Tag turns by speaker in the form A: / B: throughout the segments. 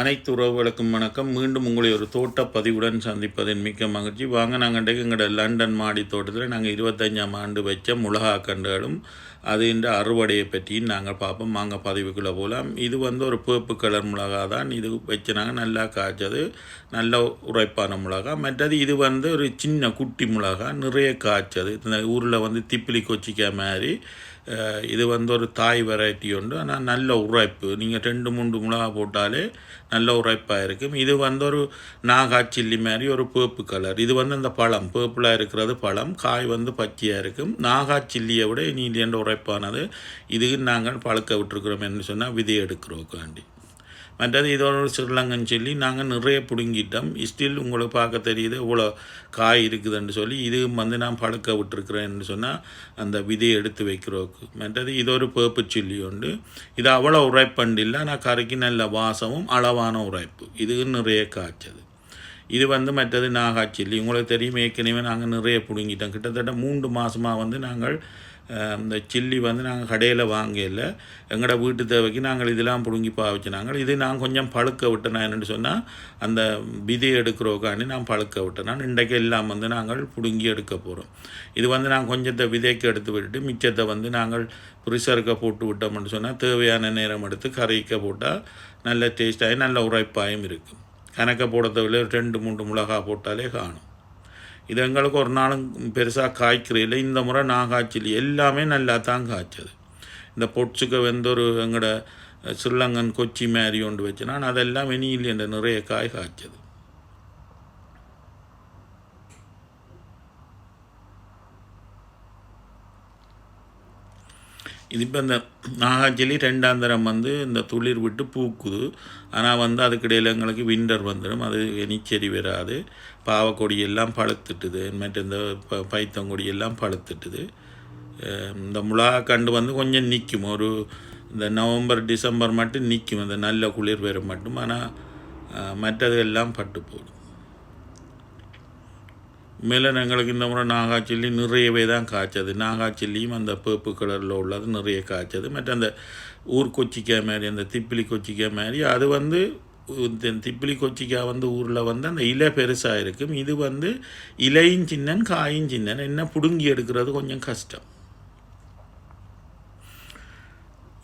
A: அனைத்து உறவுகளுக்கும் வணக்கம். மீண்டும் உங்களை ஒரு தோட்ட பதிவுடன் சந்திப்பதின் மிக்க மகிழ்ச்சி. வாங்க நாங்கள் எங்களோட லண்டன் மாடி தோட்டத்தில் நாங்கள் இருபத்தஞ்சாம் ஆண்டு வச்ச மிளகா கன்றுகளும் அது இந்த அறுவடையை பற்றியும் நாங்கள் பார்ப்போம். வாங்க பதிவுக்குள்ளே போகலாம் இது வந்து ஒரு பேப்பு கலர் மிளகா தான். இது வச்சு நாங்கள் நல்லா காய்ச்சது நல்ல உரைப்பான மிளகா மற்றது இது வந்து ஒரு சின்ன குட்டி மிளகா நிறைய காய்ச்சது. இந்த ஊரில் வந்து திப்பிலி கொச்சிக்க மாதிரி இது வந்து ஒரு தாய் வெரைட்டி உண்டு. ஆனால் நல்ல உரைப்பு. நீங்கள் ரெண்டு மூன்று மிளகா போட்டாலே நல்ல உரைப்பாக இருக்கும். இது வந்து ஒரு நாகா சில்லி மாதிரி ஒரு பேப்பு கலர் இது வந்து அந்த பழம். பேப்பிளாக இருக்கிறது பழம். காய் வந்து பச்சையாக இருக்கும். நாகா சில்லியை விட நீண்ட உரைப்பானது இதுக்கு நாங்கள் பழுக்க விட்டுருக்குறோம் என்று சொன்னால் விதை எடுக்கிறோக்காண்டி மற்றது இதோட சிறுலங்கன்னு சொல்லி நாங்கள் நிறைய பிடுங்கிட்டோம். ஸ்டில் உங்களுக்கு பார்க்க தெரியுது இவ்வளோ காய் இருக்குதுன்னு சொல்லி இது வந்து நான் பழுக்க விட்டுருக்குறேன்னு சொன்னால் அந்த விதையை எடுத்து வைக்கிறோக்கு. மற்றது இது ஒரு பேப்பு சில்லி உண்டு. இது அவ்வளோ உரைப்பண்டு இல்லை. ஆனால் கறிக்கு நல்ல வாசமும் அளவான உரைப்பு. இது நிறைய காய்ச்சது. இது வந்து மற்றது நாகாச்சில்லி உங்களுக்கு தெரியும் ஏற்கனவே நாங்கள் நிறைய பிடுங்கிட்டோம். கிட்டத்தட்ட மூன்று மாதமாக வந்து நாங்கள் இந்த சில்லி வந்து நாங்கள் கடையில் வாங்கல. எங்களோட வீட்டு தேவைக்கு நாங்கள் இதெல்லாம் பிடுங்கி பாவிச்சு நாங்கள் இது நான் கொஞ்சம் பழுக்க விட்டேன் என்னென்னு சொன்னால் அந்த விதி எடுக்கிறோக்காண்டி நான் பழுக்க விட்டேன். நான் இன்றைக்கு எல்லாம் வந்து நாங்கள் பிடுங்கி எடுக்க போகிறோம் இது வந்து நான் கொஞ்சத்தை விதைக்கு எடுத்து விட்டுட்டு மிச்சத்தை வந்து நாங்கள் ப்ரிசருக்கு போட்டு விட்டோம்னு சொன்னால் தேவையான நேரம் எடுத்து கறிக்க போட்டால் நல்ல டேஸ்டாகி நல்ல உரைப்பாயும் இருக்கும். கணக்க போட தேவையில்ல ஒரு ரெண்டு மூன்று மிளகா போட்டாலே காணும். இது எங்களுக்கு ஒரு நாளும் பெருசாக காய்க்கிறதில்ல இந்த முறை நான் காய்ச்சல் எல்லாமே நல்லா தான் காய்ச்சது இந்த பொட்சுக்க வெந்த ஒரு எங்களோட ஸ்ரீலங்கன் கொச்சி மாதிரி ஒன்று வச்சு நான் அதெல்லாம் வெனியில் என்ற நிறைய காய் காய்ச்சது இது இப்போ இந்த நாகாச்செல்லி ரெண்டாந்தரம் வந்து இந்த துளிர் விட்டு பூக்குது. ஆனால் வந்து அதுக்கிடையில் எங்களுக்கு விண்டர் வந்துடும் அது எனிச்செடி வராது. பாவக்கொடி எல்லாம் பழுத்துட்டுது. மற்ற இந்த ப பைத்தங்கொடி எல்லாம் பழுத்துட்டுது. இந்த மிளகா கண்டு வந்து கொஞ்சம் நிற்கும் ஒரு இந்த நவம்பர் டிசம்பர் மட்டும் நிற்கும் இந்த நல்ல குளிர் வரும் மட்டும். ஆனால் மற்றது எல்லாம் பட்டு போடும் மேலே எங்களுக்கு இந்த முறை நாகாச்சில்லி நிறையவே தான் காய்ச்சது. நாகாச்சில்லியும் அந்த பேப்பு கலரில் உள்ளது நிறைய காய்ச்சது. மற்ற அந்த ஊர் கொச்சிக்காய் மாதிரி அந்த திப்பிலி கொச்சிக்காய் மாதிரி அது வந்து திப்பிலி கொச்சிக்காய் வந்து ஊரில் வந்து அந்த இலை பெருசாக இருக்கும். இது வந்து இலையும் சின்னன் காயும் சின்னன். என்ன பிடுங்கி எடுக்கிறது கொஞ்சம் கஷ்டம்.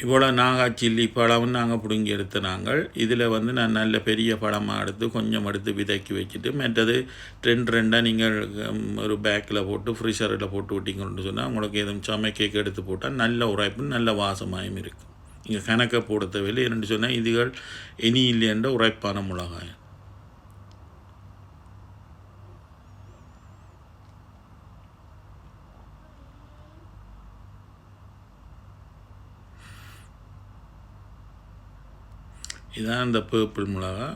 A: இவ்வளோ நாகாச்சில்லி பழம் நாங்கள் பிடுங்கி எடுத்த நாங்கள் இதில் வந்து நான் நல்ல பெரிய பழமாக எடுத்து கொஞ்சம் எடுத்து விதைக்கி வச்சுட்டு மற்றது ரெண்டு ரெண்டாக நீங்கள் ஒரு பேக்கில் போட்டு ஃப்ரிஷரில் போட்டு விட்டிங்கன்னு சொன்னால் உங்களுக்கு எதுவும் சமைக்க எடுத்து போட்டால் நல்ல உரைப்பு நல்ல வாசமாயும் இருக்கும். இங்கே கணக்கை போட தேவையில்லை ரெண்டு சொன்னால் இதுகள் இனி இல்லைன்ற உரைப்பான மிளகாயம். இதுதான் இந்த பேர்பிள் மிளகா.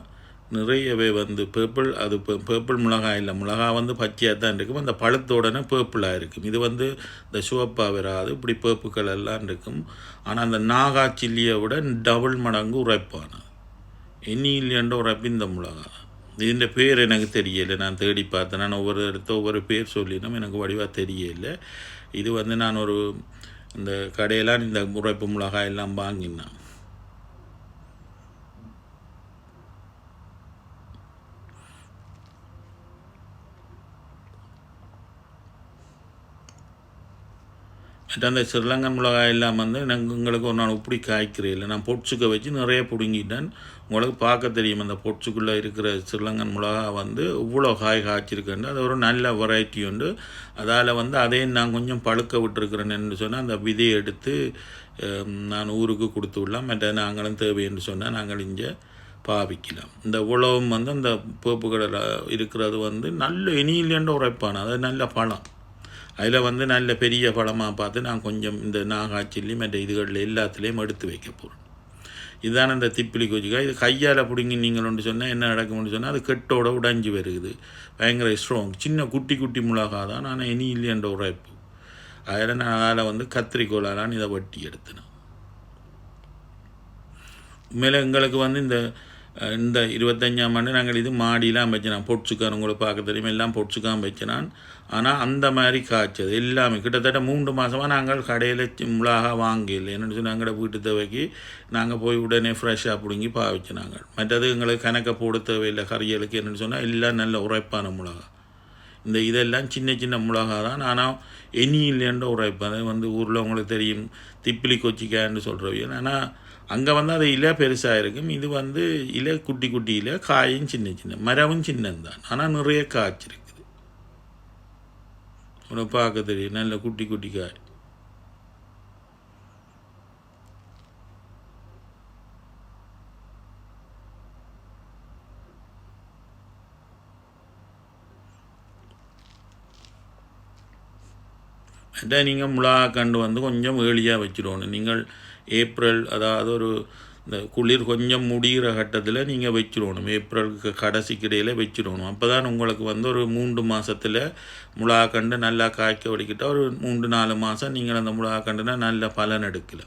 A: நிறையவே வந்து பேர்பிள் அது பேர்பிள் மிளகாய் இல்லை. மிளகா வந்து பச்சையாக தான் இருக்கும். அந்த பழத்தோடனே பேர்பிளாக இருக்கும். இது வந்து இந்த சிவப்பாக வராது. இப்படி பேப்புக்கள் எல்லாம் இருக்கும். ஆனால் அந்த நாகா சில்லியை விட டபுள் மடங்கு உரைப்பான எண்ணி இல்லையண்ட உரைப்பு இந்த மிளகா. இதுன்ற பேர் எனக்கு தெரியலை. நான் தேடி பார்த்தேன். நான் ஒவ்வொரு இடத்த ஒவ்வொரு பேர் சொல்லினோம். எனக்கு வடிவாக தெரியலை. இது வந்து நான் ஒரு இந்த கடையெல்லாம் இந்த உரைப்பு மிளகாய் எல்லாம் வாங்கினேன். மற்ற அந்த ஸ்ரீலங்கன் மிளகாய் எல்லாம் வந்து நாங்கள் உங்களுக்கு ஒரு நாள் இப்படி காய்க்கிறேன். நான் பொட்சுக்க வச்சு நிறைய பிடுங்கிட்டேன். உங்களுக்கு பார்க்க தெரியும் அந்த பொட்சுக்குள்ளே இருக்கிற ஸ்ரீலங்கன் மிளகா வந்து இவ்வளோ காய் காய்ச்சிருக்கேன் அது ஒரு நல்ல வெரைட்டி உண்டு. அதால் வந்து அதையும் நான் கொஞ்சம் பழுக்க விட்டுருக்குறேன்னு சொன்னால் அந்த விதையை எடுத்து நான் ஊருக்கு கொடுத்து விடலாம். மற்ற நாங்களும் தேவைன்னு சொன்னால் நாங்கள் இங்கே பாவிக்கலாம். இந்த உழவும் வந்து அந்த பேப்பு கடலை இருக்கிறது வந்து நல்ல இனியிலேன்ற உரைப்பான. அது நல்ல பழம். அதில் வந்து நல்ல பெரிய பழமாக பார்த்து நான் கொஞ்சம் இந்த நாகாச்சில்லி மற்ற இதுகளில் எல்லாத்துலேயும் எடுத்து வைக்க போகிறேன் இதுதான் இந்த திப்பிலி கொச்சிக்காய் இது கையால் பிடுங்கி நீங்கள் ஒன்று சொன்னால் என்ன நடக்கும்னு சொன்னால் அது கெட்டோட உடைஞ்சு வருகுது. பயங்கர ஸ்ட்ராங் சின்ன குட்டி குட்டி மிளகா தான் ஆனால் இனி இல்லைன்ற உரைப்பு. அதில் நான் அதில் வந்து கத்திரிக்கோளாலான்னு இதை வட்டி எடுத்தினேன் மேலே எங்களுக்கு வந்து இந்த இந்த இருபத்தஞ்சாம் ஆண்டு நாங்கள் இது மாடியெலாம் வச்சினான் பொட்சுக்கான் உங்களுக்கு பார்க்க தெரியும். எல்லாம் பொட்சுக்கான் வச்சினான் ஆனால் அந்த மாதிரி காய்ச்சது எல்லாமே. கிட்டத்தட்ட மூன்று மாதமாக நாங்கள் கடையில் மிளகா வாங்கல என்னென்னு சொன்னால் எங்களோட வீட்டு தேவைக்கு நாங்கள் போய் உடனே ஃப்ரெஷ்ஷாக பிடுங்கி பாவிச்சு நாங்கள். மற்றது எங்களுக்கு கணக்க போட தேவையில்லை. கறிகளுக்கு என்னென்னு சொன்னால் எல்லாம் நல்ல உரைப்பான மிளகா. இந்த இதெல்லாம் சின்ன சின்ன மிளகா தான். ஆனால் எண்ணி இல்லைன்ற உரைப்பு அது வந்து ஊரில் உங்களுக்கு தெரியும். திப்பிலி கொச்சிக்கான்னு சொல்கிறவங்க ஆனால் அங்கே வந்து அது இலை பெருசாக இருக்கும். இது வந்து இலை குட்டி குட்டி இலை காயும் சின்ன சின்ன மரமும் சின்னந்தான் ஆனால் நிறைய காய்ச்சிருக்குது உனக்கு பார்க்க தெரியும். நல்ல குட்டி குட்டி காய். அதை நீங்கள் மிளகா கண்டு வந்து கொஞ்சம் ஏர்லியாக வச்சிடணும் நீங்கள் ஏப்ரல் அதாவது ஒரு இந்த குளிர் கொஞ்சம் முடிகிற கட்டத்தில் நீங்கள் வச்சிடணும். ஏப்ரலுக்கு கடைசிக்கு இடையில் வச்சிடணும். அப்போ தான் உங்களுக்கு வந்து ஒரு மூன்று மாதத்தில் மிளகா கண்டு நல்லா காய்க்க வடிக்கிட்டால் ஒரு மூன்று நாலு மாதம் நீங்கள் அந்த மிளகா கண்டுனா நல்ல பலன் எடுக்கலை.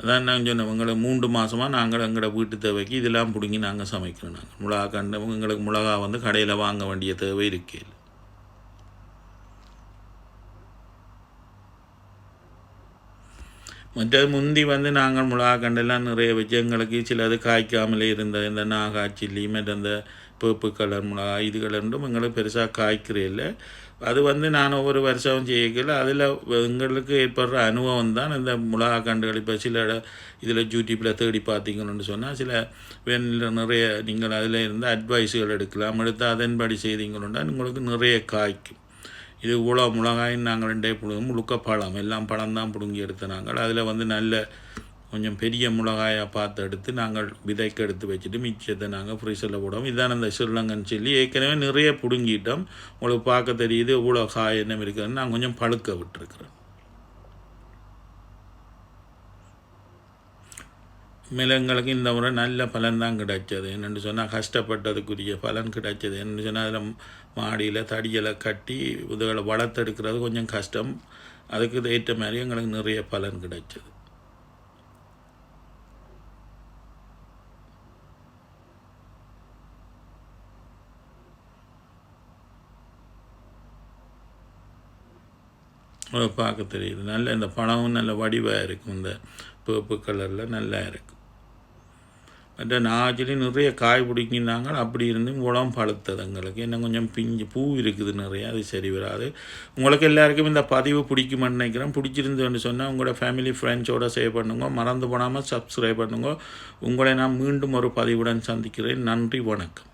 A: அதான் நான் சொன்னேன் எங்களை மூன்று மாதமாக நாங்கள் எங்களோட வீட்டு தேவைக்கு இதெல்லாம் பிடுங்கி நாங்கள் சமைக்கிறோம் நாங்கள் மிளகா கண்டு எங்களுக்கு மிளகா வந்து கடையில் வாங்க வேண்டிய தேவை இருக்கையில் மற்றது முந்தி வந்து நாங்கள் மிளகா கண்டெல்லாம் நிறைய வச்சு எங்களுக்கு சிலது காய்க்காமலே இருந்த இந்த நாகா சில்லி மற்ற இந்த பேப்பு கலர் மிளகா இது கலர்ன்றும் எங்களுக்கு பெருசாக காய்க்கிறே இல்லை அது வந்து நான் ஒவ்வொரு வருஷமும் செய்யல அதில் எங்களுக்கு ஏற்படுற அனுபவம் தான் இந்த மிளகா கண்டுகள் இப்போ சில இதில் யூடியூப்பில் தேடி பார்த்தீங்கன்னு சொன்னால் சில வேணில் நிறைய நீங்கள் அதில் இருந்து அட்வைஸுகள் எடுக்கலாம் எடுத்து அதன்படி செய்தீங்கன்னா உங்களுக்கு நிறைய காய்க்கும் இது இவ்வளோ மிளகாயும் நாங்கள் ரெண்டே பிடுங்க முழுக்கப்பழம் எல்லாம் பழம் தான் பிடுங்கி எடுத்து நாங்கள். அதில் வந்து நல்ல கொஞ்சம் பெரிய மிளகாயாக பார்த்து எடுத்து நாங்கள் விதைக்கு எடுத்து வச்சுட்டு மிச்சத்தை நாங்கள் ஃப்ரீசரில் போடுவோம். இதுதான் அந்த ஸ்ரீலங்கன் சில்லி. ஏற்கனவே நிறைய பிடுங்கிட்டோம். உங்களுக்கு பார்க்க தெரியுது இவ்வளோ காய் என்ன இருக்குதுன்னு நான் கொஞ்சம் பழுக்க விட்டுருக்குறேன். மிளங்களுக்கு இந்த முறை நல்ல பலன் தான் கிடைச்சது. என்னென்னு சொன்னால் கஷ்டப்பட்டதுக்குரிய பலன் கிடைச்சது. என்னென்னு சொன்னால் அதில் மாடியில் தடியலை கட்டி இதுகளை வளர்த்தெடுக்கிறது கொஞ்சம் கஷ்டம். அதுக்கு ஏற்ற மாதிரி எங்களுக்கு நிறைய பலன் கிடைச்சது. பார்க்க தெரியுது. நல்ல இந்த பணமும் நல்ல வடிவாக இருக்கும். இந்த பேப்பு கலரில் நல்லா இருக்கும் மற்ற நாச்சிலையும் நிறைய காய் பிடிக்கினாங்க அப்படி இருந்து உளம் பழுத்தது எங்களுக்கு. என்ன கொஞ்சம் பிஞ்சு பூ இருக்குது நிறையா அது சரி வராது. உங்களுக்கு எல்லாருக்கும் இந்த பதிவு பிடிக்குமென்னு நினைக்கிறேன். பிடிச்சிருந்துன்னு சொன்னால் உங்களோட ஃபேமிலி ஃப்ரெண்ட்ஸோட சேவ் பண்ணுங்க. மறந்து போடாமல் சப்ஸ்கிரைப் பண்ணுங்க. உங்களை நான் மீண்டும் ஒரு பதிவுடன் சந்திக்கிறேன். நன்றி வணக்கம்.